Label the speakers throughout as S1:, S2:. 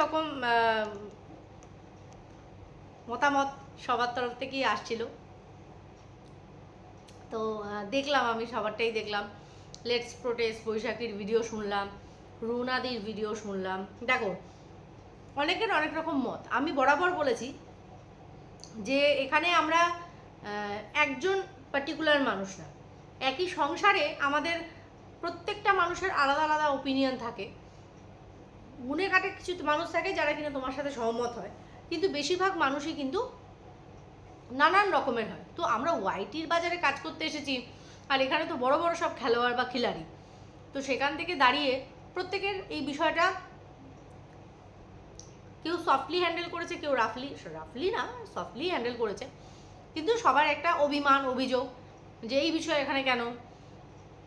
S1: রকম মতামত সবার তরফ থেকেই আসছিল। তো দেখলাম আমি, সবারটাই দেখলাম। লেটস প্রোটেস্ট বৈশাখীর ভিডিও শুনলাম, রুনাদির ভিডিও শুনলাম। দেখো, অনেকের অনেক রকম মত। আমি বরাবর বলেছি যে এখানে আমরা একজন পার্টিকুলার মানুষ না। একই সংসারে আমাদের প্রত্যেকটা মানুষের আলাদা আলাদা ওপিনিয়ন থাকে। গুনে কাটে কিছু মানুষ থাকে যারা কিনা তোমার সাথে সহমত হয়। কিন্তু বেশিরভাগ মানুষই কিন্তু নানান রকমের হয়। তো আমরা ওয়াইটির বাজারে কাজ করতে এসেছি আর এখানে তো বড় বড় সব খেলোয়াড় বা খিলাড়ি। তো সেখান থেকে দাঁড়িয়ে প্রত্যেকের এই বিষয়টা কেউ সফটলি হ্যান্ডেল করেছে, কেউ রাফলি রাফলি না সফটলি হ্যান্ডেল করেছে। কিন্তু সবার একটা অভিমান, অভিযোগ যে এই বিষয় এখানে কেন?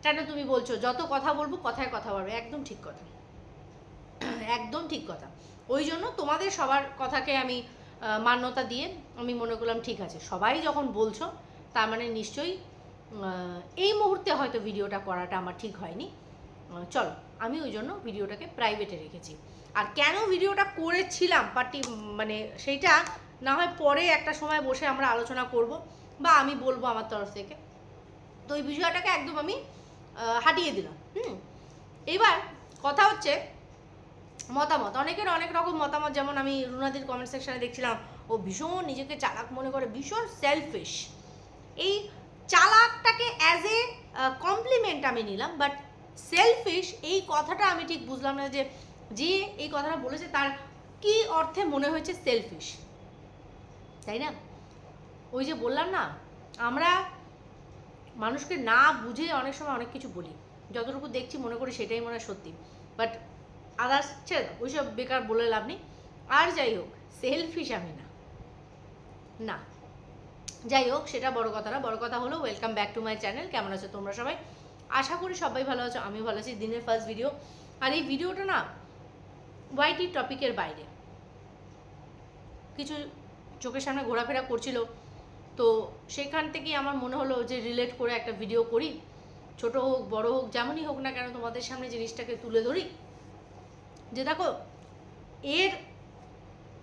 S1: কেন তুমি বলছো? যত কথা বলব কথায় কথা বলবে, একদম ঠিক কথা। একদম ঠিক কথা। ওই জন্য তোমাদের সবার কথাকে আমি মান্যতা দিয়ে আমি মনে করলাম ঠিক আছে। সবাই যখন বলছো, তার মানে নিশ্চয়ই এই মুহূর্তে হয়তো ভিডিওটা করাটা আমার ঠিক হয়নি। চলো, আমি ওই জন্য ভিডিওটাকে প্রাইভেটে রেখেছি। আর কেন ভিডিওটা করেছিলাম পার্টি মানে সেইটা না হয় পরে একটা সময় বসে আমরা আলোচনা করব বা আমি বলব আমার তরফ থেকে। তো এই বিষয়টাকে একদম আমি হাঁটিয়ে দিলাম। হুম? এবার কথা হচ্ছে মতামত। অনেকের অনেক রকম মতামত, যেমন আমি রুনাদির কমেন্ট সেকশনে দেখছিলাম, ও ভীষণ নিজেকে চালাক মনে করে, ভীষণ সেলফিশ এই চালাকটাকে অ্যাজ এ কমপ্লিমেন্ট আমি নিলাম বাট সেলফিশ এই কথাটা আমি ঠিক বুঝলাম না যে যে এই কথাটা বলেছে তার কি অর্থে মনে হয়েছে সেলফিশ তাই না? ওই যে বললাম না, আমরা মানুষকে না বুঝে অনেক সময় অনেক কিছু বলি। যতটুকু দেখছি মনে করি সেটাই মনে হয় সত্যি। বাট আদার্স ছেড়ে দাও ওইসব বেকার বলে লাভ নেই। আর যাই হোক সেলফিশ আমি না। না। যাই হোক, সেটা বড় কথা না। বড় কথা হলো welcome back to my channel কেমন আছো তোমরা সবাই? আশা করি সবাই ভালো আছো আমি ভালো আছি। দিনের ফার্স্ট ভিডিও আর এই ভিডিওটা না ওয়াইটি টপিকের বাইরে। কিছু চোখের সামনে ঘোরাফেরা করছিল। তো সেখান থেকেই আমার মনে হলো যে রিলেট করে একটা ভিডিও করি। ছোট হোক, বড় হোক, যেমনই হোক না কেন তোমাদের সামনে জিনিসটাকে তুলে ধরি। যে দেখো, এর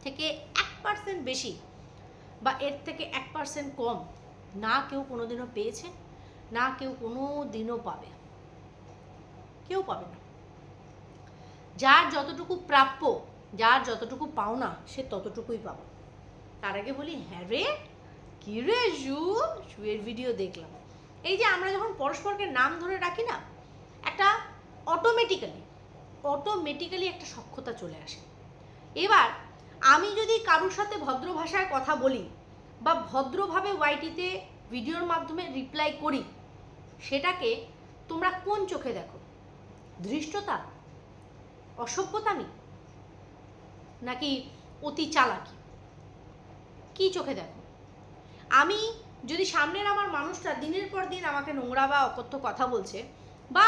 S1: থেকে এক পার্সেন্ট বেশি বা এর থেকে এক পার্সেন্ট কম না কেউ কোনোদিনও পেয়েছে, না কেউ কোনো দিনও পাবে। কেউ পাবে না। যার যতটুকু প্রাপ্য, যার যতটুকু পাওনা, সে ততটুকুই পাবে। তার আগে বলি হ্যাঁ রে, কি রে জু? শুয়ের ভিডিও দেখলাম। এই যে আমরা যখন পরস্পরকে নাম ধরে রাখি না, একটা অটোমেটিক্যালি অটোমেটিক্যালি একটা সক্ষতা চলে আসে। এবার আমি যদি কারোর সাথে ভদ্র ভাষায় কথা বলি বা ভদ্রভাবে ওয়াইটিতে ভিডিওর মাধ্যমে রিপ্লাই করি, সেটাকে তোমরা কোন চোখে দেখো? ধৃষ্টতা? অসভ্যতামি নাকি অতি চালাকি? কি চোখে দেখো? আমি যদি সামনের আমার মানুষটা দিনের পর দিন আমাকে নোংরা বা অকথ্য কথা বলছে বা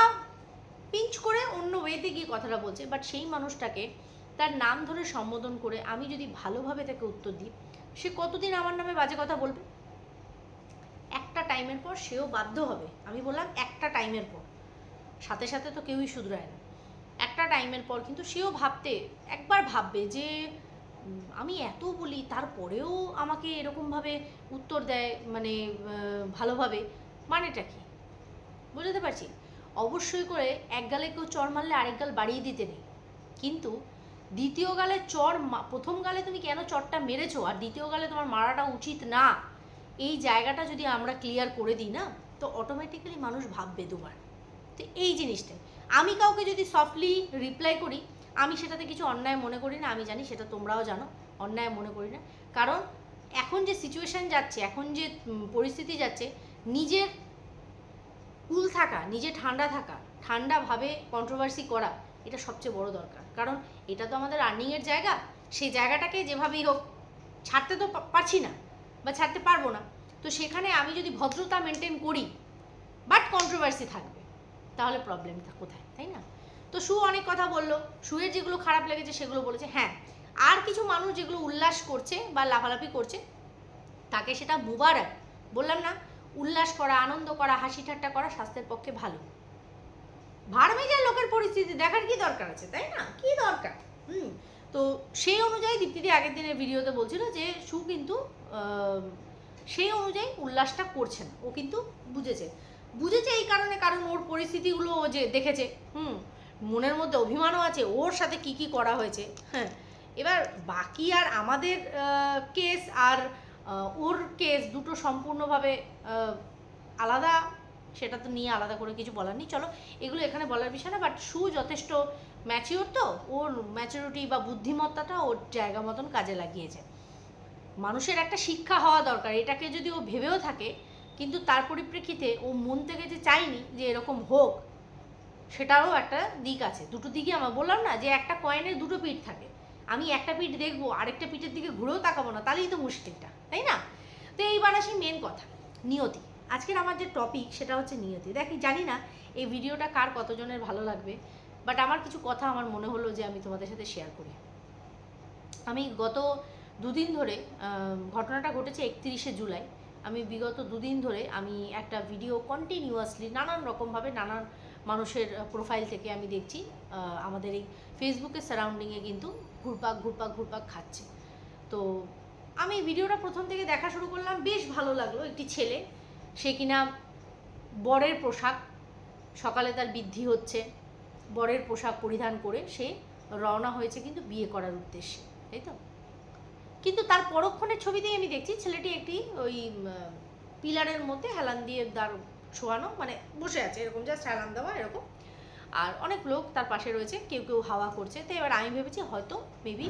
S1: পিঞ্চ করে অন্য ওয়েতে গিয়ে কথাটা বলছে বাট সেই মানুষটাকে তার নাম ধরে সম্বোধন করে আমি যদি ভালোভাবে তাকে উত্তর দিই, সে কতদিন আমার নামে বাজে কথা বলবে? একটা টাইমের পর সেও বাধ্য হবে। আমি বললাম, একটা টাইমের পর। সাথে সাথে তো কেউই শুধরায় না। একটা টাইমের পর কিন্তু সেও ভাবতে, একবার ভাববে যে আমি এত বলি, তারপরেও আমাকে এরকমভাবে উত্তর দেয় মানে ভালোভাবে, মানেটা কি? বুঝতে পারছি? অবশ্যই করে এক গালে কেউ চর মারলে আরেক গাল বাড়িয়ে দিতে নেই। কিন্তু দ্বিতীয় গালে চর প্রথম গালে তুমি কেন চরটা মেরেছো আর দ্বিতীয় গালে তোমার মারাটা উচিত না? এই জায়গাটা যদি আমরা ক্লিয়ার করে দিই না, তো অটোমেটিক্যালি মানুষ ভাববে দুবার। তো এই জিনিসটাই আমি কাউকে যদি সফটলি রিপ্লাই করি, আমি সেটাতে কিছু অন্যায় মনে করি না, আমি জানি সেটা তোমরাও জানো, অন্যায় মনে করি না। কারণ এখন যে সিচুয়েশন যাচ্ছে, এখন যে পরিস্থিতি যাচ্ছে, নিজের কুল থাকা, নিজে ঠান্ডা থাকা ঠান্ডাভাবে কন্ট্রোভার্সি করা, এটা সবচেয়ে বড় দরকার। কারণ এটা তো আমাদের আর্নিংয়ের জায়গা, সেই জায়গাটাকে যেভাবেই হোক, ছাড়তে তো পারছি না বা ছাড়তে পারব না। তো সেখানে আমি যদি ভদ্রতা মেনটেন করি বাট কন্ট্রোভার্সি থাকবে, তাহলে প্রবলেমটা কোথায়, তাই না? তো সু অনেক কথা বলল, সুয়ের যেগুলো খারাপ লেগেছে সেগুলো বলেছে হ্যাঁ আর কিছু মানুষ যেগুলো উল্লাস করছে বা লাফালাফি করছে, তাকে সেটা মুবারক, বললাম না উল্লাস করা, আনন্দ করা, হাসি ঠাট্টা করা স্বাস্থ্যের পক্ষে ভালো। ভাড় মেজার লোকের পরিস্থিতি দেখার কি দরকার আছে, তাই না? কি দরকার? হুম। তো সেই অনুযায়ী দীপ্তিদি আগের দিনের ভিডিওতে বলছিল যে, সু কিন্তু সেই অনুযায়ী উল্লাসটা করছে না। ও কিন্তু বুঝেছে। বুঝেছে এই কারণে কারণ ওর পরিস্থিতিগুলো ও যে দেখেছে। হুম। মনের মধ্যে অভিমানও আছে, ওর সাথে কি কি করা হয়েছে। হ্যাঁ। এবার বাকি আর আমাদের কেস আর ওর কেস দুটো সম্পূর্ণভাবে আলাদা। সেটা তো নিয়ে আলাদা করে কিছু বলার নেই। চলো, এগুলো এখানে বলার বিষয় না বাট সু যথেষ্ট ম্যাচিওর তো। ওর ম্যাচুরিটি বা বুদ্ধিমত্তাটা ওর জায়গা মতন কাজে লাগিয়েছে। মানুষের একটা শিক্ষা হওয়া দরকার, এটাকে যদি ও ভেবেও থাকে, কিন্তু তার পরিপ্রেক্ষিতে ও মন থেকে যে চায়নি যে এরকম হোক, সেটারও একটা দিক আছে। দুটো দিকই আমার বললাম না, যে একটা কয়েনের দুটো পিঠ থাকে। আমি একটা পিঠ দেখব, আরেকটা পিঠের দিকে ঘুরেও তাকাবো না, তাহলেই তো মুশকিলটা। তাই না? তো এইবার আসি মেন কথা, নিয়তি। আজকের আমার যে টপিক সেটা হচ্ছে নিয়তি। দেখি, জানি না এই ভিডিওটা কার কতজনের ভালো লাগবে বাট আমার কিছু কথা আমার মনে হলো যে আমি তোমাদের সাথে শেয়ার করি। আমি গত দুদিন ধরে ঘটনাটা ঘটেছে একত্রিশে জুলাই। আমি বিগত দুদিন ধরে আমি একটা ভিডিও কন্টিনিউয়াসলি নানান রকমভাবে নানান মানুষের প্রোফাইল থেকে আমি দেখছি আমাদের এই ফেসবুকের সারাউন্ডিংয়ে কিন্তু ঘুরপাক ঘুরপাক ঘুরপাক খাচ্ছে। তো আমি ভিডিওটা প্রথম থেকে দেখা শুরু করলাম, বেশ ভালো লাগল একটি ছেলে। সে কিনা বরের পোশাক, সকালে তার বৃদ্ধি হচ্ছে, বরের পোশাক পরিধান করে সে রওনা হয়েছে কিন্তু বিয়ে করার উদ্দেশ্যে, তাই তো? কিন্তু তার পরক্ষণের ছবিতেই আমি দেখছি ছেলেটি একটি ওই পিলারের মধ্যে হেলান দিয়ে দাঁড় শোয়ানো মানে বসে আছে, এরকম জাস্ট হেলান দেওয়া, এরকম। আর অনেক লোক তার পাশে রয়েছে, কেউ কেউ হাওয়া করছে। তো এবার আমি ভেবেছি হয়তো মেবি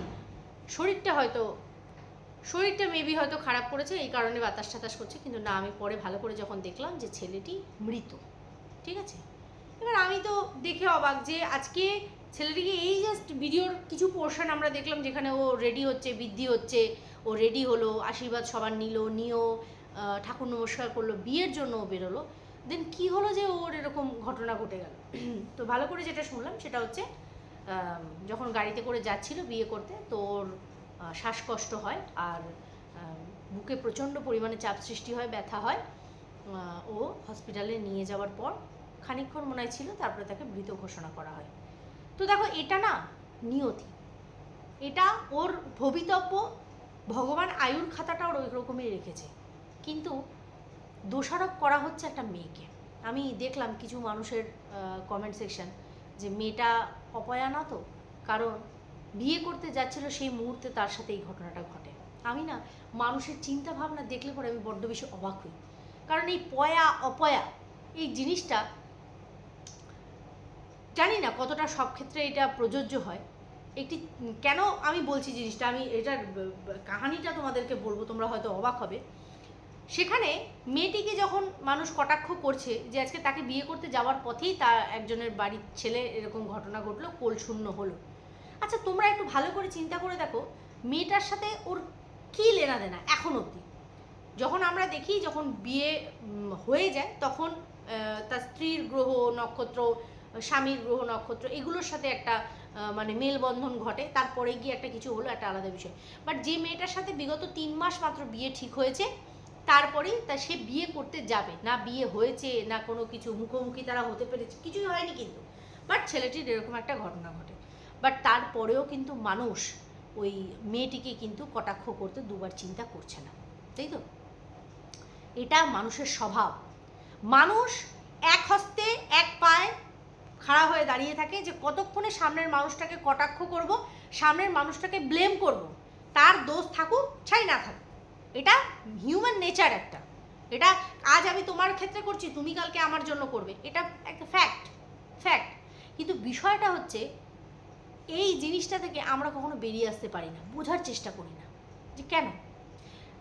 S1: শরীরটা হয়তো শরীরটা মেবি হয়তো খারাপ করেছে, এই কারণে বাতাস টাতাস করছে, কিন্তু না, আমি পরে ভালো করে যখন দেখলাম যে ছেলেটি মৃত, ঠিক আছে? এবার আমি তো দেখে অবাক যে আজকে ছেলেটিকে এই জাস্ট ভিডিওর কিছু পোর্শন আমরা দেখলাম যেখানে ও রেডি হচ্ছে, বৃদ্ধি হচ্ছে, ও রেডি হলো, আশীর্বাদ সবার নিল, নিয়েও ঠাকুর নমস্কার করল, বিয়ের জন্য ও বেরোলো। দেন কি হলো যে ওর এরকম ঘটনা ঘটে গেল? তো ভালো করে যেটা শুনলাম সেটা হচ্ছে যখন গাড়িতে করে যাচ্ছিল বিয়ে করতে, তো ওর শ্বাসকষ্ট হয় আর বুকে প্রচণ্ড পরিমাণে চাপ সৃষ্টি হয়, ব্যথা হয় ও হসপিটালে নিয়ে যাওয়ার পর খানিকক্ষণ মনে হয় ছিল, তারপরে তাকে মৃত ঘোষণা করা হয়। তো দেখো, এটা না নিয়তি। এটা ওর ভবিতব্য, ভগবান আয়ুর খাতাটা ওর ওই রকমই রেখেছে। কিন্তু দোষারোপ করা হচ্ছে একটা মেয়েকে। আমি দেখলাম কিছু মানুষের কমেন্ট সেকশন যে মেয়েটা অপয়া না তো কারণ বিয়ে করতে যাচ্ছিল সেই মুহূর্তে তার সাথে এই ঘটনাটা ঘটে। আমি না মানুষের চিন্তা ভাবনা দেখলে পরে আমি বড্ড বেশি অবাক হই। কারণ এই পয়া, অপয়া এই জিনিসটা জানি না কতটা সব ক্ষেত্রে এটা প্রযোজ্য হয়। একটি কেন আমি বলছি জিনিসটা? আমি এটার কাহানিটা তোমাদেরকে বলব, তোমরা হয়তো অবাক হবে। সেখানে মেয়েটিকে যখন মানুষ কটাক্ষ করছে যে আজকে তাকে বিয়ে করতে যাওয়ার পথেই তার একজনের বাড়ির ছেলে এরকম ঘটনা ঘটলো, কোল শূন্য হলো। আচ্ছা তোমরা একটু ভালো করে চিন্তা করে দেখো, মেয়েটার সাথে ওর কী লেনা দেনা এখন অবধি? যখন আমরা দেখি, যখন বিয়ে হয়ে যায়, তখন তার স্ত্রীর গ্রহ, নক্ষত্র, স্বামীর গ্রহ, নক্ষত্র, এগুলোর সাথে একটা মানে মেলবন্ধন ঘটে। তারপরে গিয়ে একটা কিছু হলো, একটা আলাদা বিষয়। বাট যে মেয়েটার সাথে বিগত তিন মাস মাত্র বিয়ে ঠিক হয়েছে, তারপরেই তা সে বিয়ে করতে যাবে। না বিয়ে হয়েছে, না কোনো কিছু মুখোমুখি তারা হতে পেরেছে, কিছুই হয়নি কিন্তু। বাট ছেলেটির এরকম একটা ঘটনা ঘটে। বাট তারপরেও কিন্তু মানুষ ওই মেয়েটিকে কিন্তু কটাক্ষ করতে দুবার চিন্তা করছে না। তাই তো? এটা মানুষের স্বভাব। মানুষ এক হস্তে এক পায়ে খাড়া হয়ে দাঁড়িয়ে থাকে যে কতক্ষণে সামনের মানুষটাকে কটাক্ষ করব, সামনের মানুষটাকে ব্লেম করব। তার দোষ থাকুক, ছাই না থাকুক। এটা হিউম্যান নেচার একটা। এটা আজ আমি তোমার ক্ষেত্রে করছি, তুমি কালকে আমার জন্য করবে। এটা একটা ফ্যাক্ট ফ্যাক্ট কিন্তু বিষয়টা হচ্ছে এই জিনিসটা থেকে আমরা কখনো বেরিয়ে আসতে পারি না, বোঝার চেষ্টা করি না। যে কেন?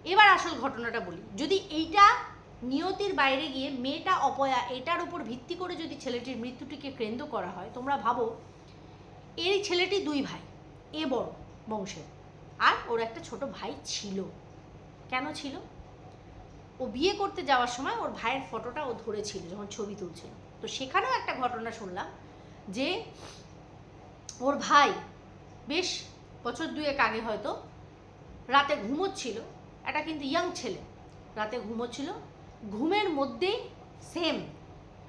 S1: এবার আসল ঘটনাটা বলি। যদি এইটা নিয়তির বাইরে গিয়ে মেয়েটা অপয়া, এটার উপর ভিত্তি করে যদি ছেলেটির মৃত্যুটিকে কেন্দ্র করা হয়, তোমরা ভাবো, এই ছেলেটি দুই ভাই, এ বড় বংশের, আর ওর একটা ছোট ভাই ছিল। কেন ছিল? ও বিয়ে করতে যাওয়ার সময় ওর ভাইয়ের ফটোটা ও ধরেছিল, যখন ছবি তুলছিল। তো সেখানেও একটা ঘটনা শুনলাম যে ওর ভাই বেশ বছর দুয়েক আগে হয়তো রাতে ঘুমোচ্ছিল। একটা কিন্তু ইয়াং ছেলে। রাতে ঘুমোচ্ছিল। ঘুমের মধ্যেই সেম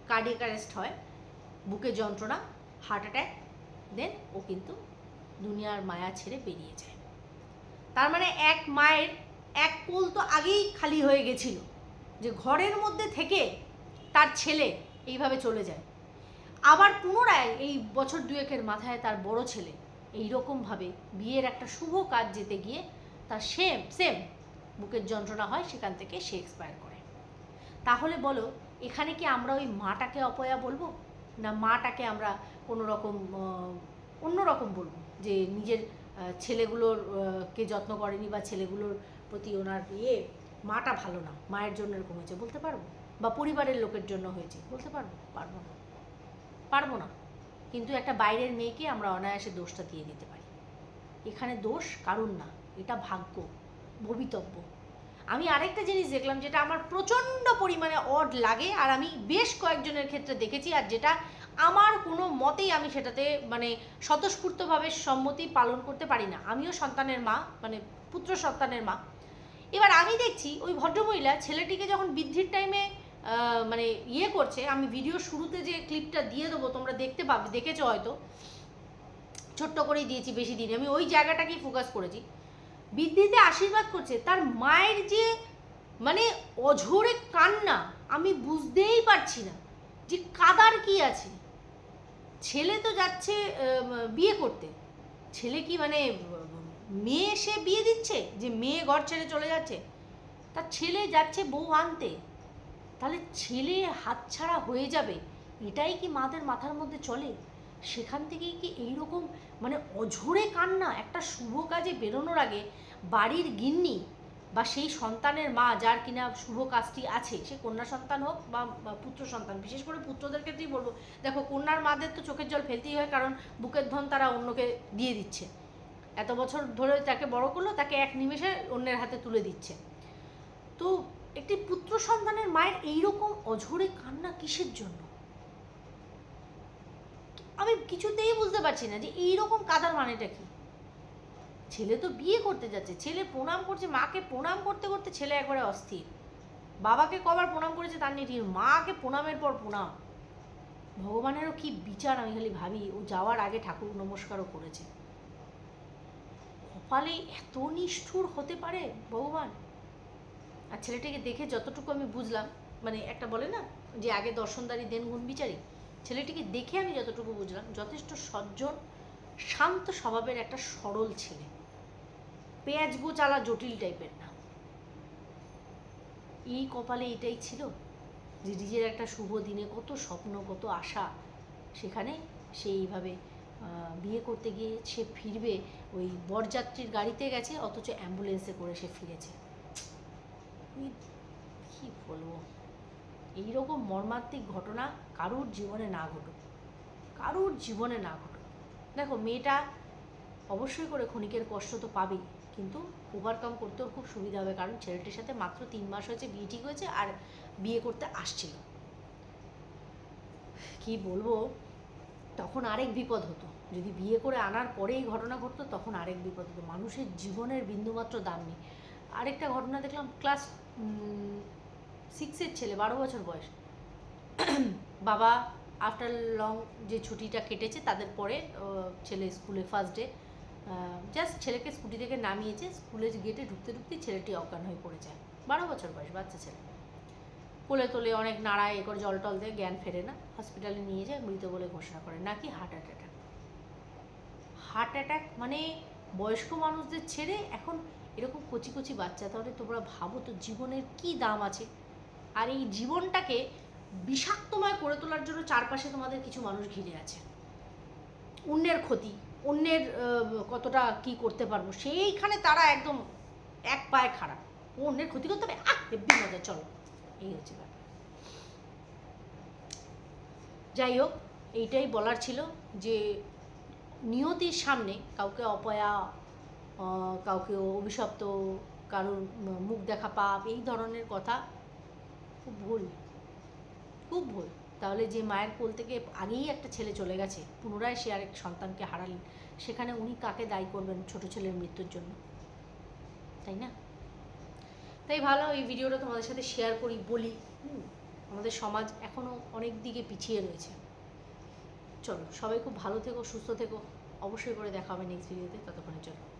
S1: কার্ডিয়াক অ্যারেস্ট হয়। বুকে যন্ত্রণা হার্ট অ্যাটাক দেন ও কিন্তু দুনিয়ার মায়া ছেড়ে বেরিয়ে যায়। তার মানে এক মায়ের এক কোল তো আগেই খালি হয়ে গেছিল যে ঘরের মধ্যে থেকে তার ছেলে এইভাবে চলে যায়। আবার পুনরায় এই বছর দুয়েকের মাথায় তার বড় ছেলে এই রকমভাবে বিয়ের একটা শুভ কাজ যেতে গিয়ে তার সেম সেম বুকের যন্ত্রণা হয়, সেখান থেকে সে এক্সপায়ার করে। তাহলে বলো, এখানে কি আমরা ওই মাটাকে অপয়া বলব? না মাটাকে আমরা কোনো রকম অন্য রকম বলব? যে নিজের ছেলেগুলোর কে যত্ন করেনি বা ছেলেগুলোর প্রতি ওনার ইয়ে মাটা ভালো না, মায়ের জন্য এরকম হয়েছে, বলতে পারব? বা পরিবারের লোকের জন্য হয়েছে, বলতে পারব? পারব না। পারব না। কিন্তু একটা বাইরের মেয়েকে আমরা অনায়াসে দোষটা দিয়ে দিতে পারি। এখানে দোষ কারণ না, এটা ভাগ্য, ভবিতব্য। আমি আরেকটা জিনিস দেখলাম যেটা আমার প্রচণ্ড পরিমাণে অড লাগে, আর আমি বেশ কয়েকজনের ক্ষেত্রে দেখেছি, আর যেটা আমার কোনো মতেই আমি সেটাতে মানে স্বতঃস্ফূর্তভাবে সম্মতি পালন করতে পারি না। আমিও সন্তানের মা মানে পুত্র সন্তানের মা। এবার আমি দেখছি ওই ভদ্রমহিলা ছেলেটিকে যখন বৃদ্ধির টাইমে মানে ইয়ে করছে, আমি ভিডিও শুরুতে যে ক্লিপটা দিয়ে দেবো, তোমরা দেখতে পাবে, দেখেছ হয়তো। ছোট্ট করেই দিয়েছি, বেশি দিনে আমি ওই জায়গাটাকেই ফোকাস করেছি। বৃদ্ধিতে আশীর্বাদ করছে, তার মায়ের যে মানে অঝোরে কান্না, আমি বুঝতেই পারছি না যে কাদার কি আছে। ছেলে তো যাচ্ছে বিয়ে করতে। ছেলে কি মানে মেয়ে সে বিয়ে দিচ্ছে, যে মেয়ে ঘর ছেড়ে চলে যাচ্ছে? তার ছেলে যাচ্ছে বউ আনতে। তাহলে ছেলে হাতছাড়া হয়ে যাবে, এটাই কি মাদের মাথার মধ্যে চলে? সেখান থেকেই কি এইরকম মানে অঝোরে কান্না, একটা শুভ কাজে বেরোনোর আগে বাড়ির গিন্নি বা সেই সন্তানের মা যার কিনা শুভ কাজটি আছে, সে কন্যা সন্তান হোক বা পুত্র সন্তান, বিশেষ করে পুত্রদের ক্ষেত্রেই বলব, দেখো কন্যার মাদের তো চোখের জল ফেলতেই হয় কারণ বুকের ধন তারা অন্যকে দিয়ে দিচ্ছে। এত বছর ধরে তাকে বড় করল, তাকে এক নিমেষে অন্যের হাতে তুলে দিচ্ছে। তো একটি পুত্র সন্তানের মায়ের এইরকম অঝোরে কান্না কিসের জন্য? আমি কিছুতেই বুঝতে পারছি না যে এইরকম কাদার মানেটা কি। ছেলে তো বিয়ে করতে যাচ্ছে, ছেলে প্রণাম করছে, মাকে প্রণাম করতে করতে ছেলে একবারে অস্থির। বাবাকে কবার প্রণাম করেছে তার ঠিক মাকে প্রণামের পর প্রণাম। ভগবানেরও কি বিচার আমি খালি ভাবি, ও যাওয়ার আগে ঠাকুর নমস্কারও করেছে। কপালে এত নিষ্ঠুর হতে পারে ভগবান? আর ছেলেটাকে দেখে যতটুকু আমি বুঝলাম মানে একটা বলে না, যে আগে দর্শনদারি দেন গুণ বিচারি ছেলেটিকে দেখে আমি যতটুকু বুঝলাম, যথেষ্ট সজ্জন, শান্ত স্বভাবের একটা সরল ছেলে। পেঁয়াজ গোচালা জটিল টাইপের না। এই কপালে এটাই ছিল যে নিজের একটা শুভ দিনে কত স্বপ্ন, কত আশা, সেখানে সে এইভাবে বিয়ে করতে গিয়ে সে ফিরবে, ওই বরযাত্রীর গাড়িতে গেছে, অথচ অ্যাম্বুলেন্সে করে সে ফিরেছে। কি বলব? এইরকম মর্মান্তিক ঘটনা কারুর জীবনে না ঘটুক। কারুর জীবনে না ঘটুক। দেখো, মেয়েটা অবশ্যই করে ক্ষণিকের কষ্ট তো পাবেই, কিন্তু ওভারকাম করতেও খুব সুবিধা হবে, কারণ ছেলেটির সাথে মাত্র তিন মাস হয়েছে, বিয়ে ঠিক হয়েছে, আর বিয়ে করতে আসছিল। কি বলব? তখন আরেক বিপদ হতো। যদি বিয়ে করে আনার পরেই ঘটনা ঘটতো, তখন আরেক বিপদ হতো। মানুষের জীবনের বিন্দুমাত্র দাম নেই। আরেকটা ঘটনা দেখলাম ক্লাস সিক্সের ছেলে, বারো বছর বয়স। বাবা আফটার লং যে ছুটিটা কেটেছে, তাদের পরে ছেলে স্কুলে ফার্স্ট ডে জাস্ট ছেলেকে স্কুটি থেকে নামিয়েছে, স্কুলের গেটে ঢুকতে ঢুকতে ছেলেটি অজ্ঞান হয়ে পড়ে যায়। বারো বছর বয়স, বাচ্চা ছেলে। কোলে তোলে অনেক নাড়ায়, এ করে জল টল দিয়ে, জ্ঞান ফেরে না। হসপিটালে নিয়ে যায়, মৃত বলে ঘোষণা করে, নাকি হার্ট অ্যাটাক হার্ট অ্যাটাক মানে বয়স্ক মানুষদের ছেড়ে এখন এরকম কচি কচি বাচ্চা, তাহলে তোমরা ভাবো তো জীবনের কি দাম আছে। আর এই জীবনটাকে বিষাক্তময় করে তোলার জন্য চারপাশে তোমাদের কিছু মানুষ ঘিরে আছে। অন্যের ক্ষতি, অন্যের কতটা কি করতে পারব, সেইখানে তারা একদম এক পায়ে খারাপ ও অন্যের ক্ষতি করতে হবে, আহ, হেব্বি মজা, চলো। এই হচ্ছে ব্যাপার। যাই হোক, এইটাই বলার ছিল যে নিয়তির সামনে কাউকে অপয়া কাউকে অভিশপ্ত, কারোর মুখ দেখা পাপ, এই ধরনের কথা খুব ভুল। খুব ভুল। তাহলে যে মায়ের কোল থেকে আগেই একটা ছেলে চলে গেছে, পুনরায় সে আরেক সন্তানকে হারালেন, সেখানে উনি কাকে দায়ী করবেন ছোট ছেলের মৃত্যুর জন্য? তাই না? তাই ভালো, এই ভিডিওটা তোমাদের সাথে শেয়ার করি, বলি। আমাদের সমাজ এখনও অনেক দিকে পিছিয়ে রয়েছে। চলো, সবাই খুব ভালো থেকো, সুস্থ থেকো। অবশ্যই করে দেখা হবে নেক্সট ভিডিওতে ততক্ষণের জন্য।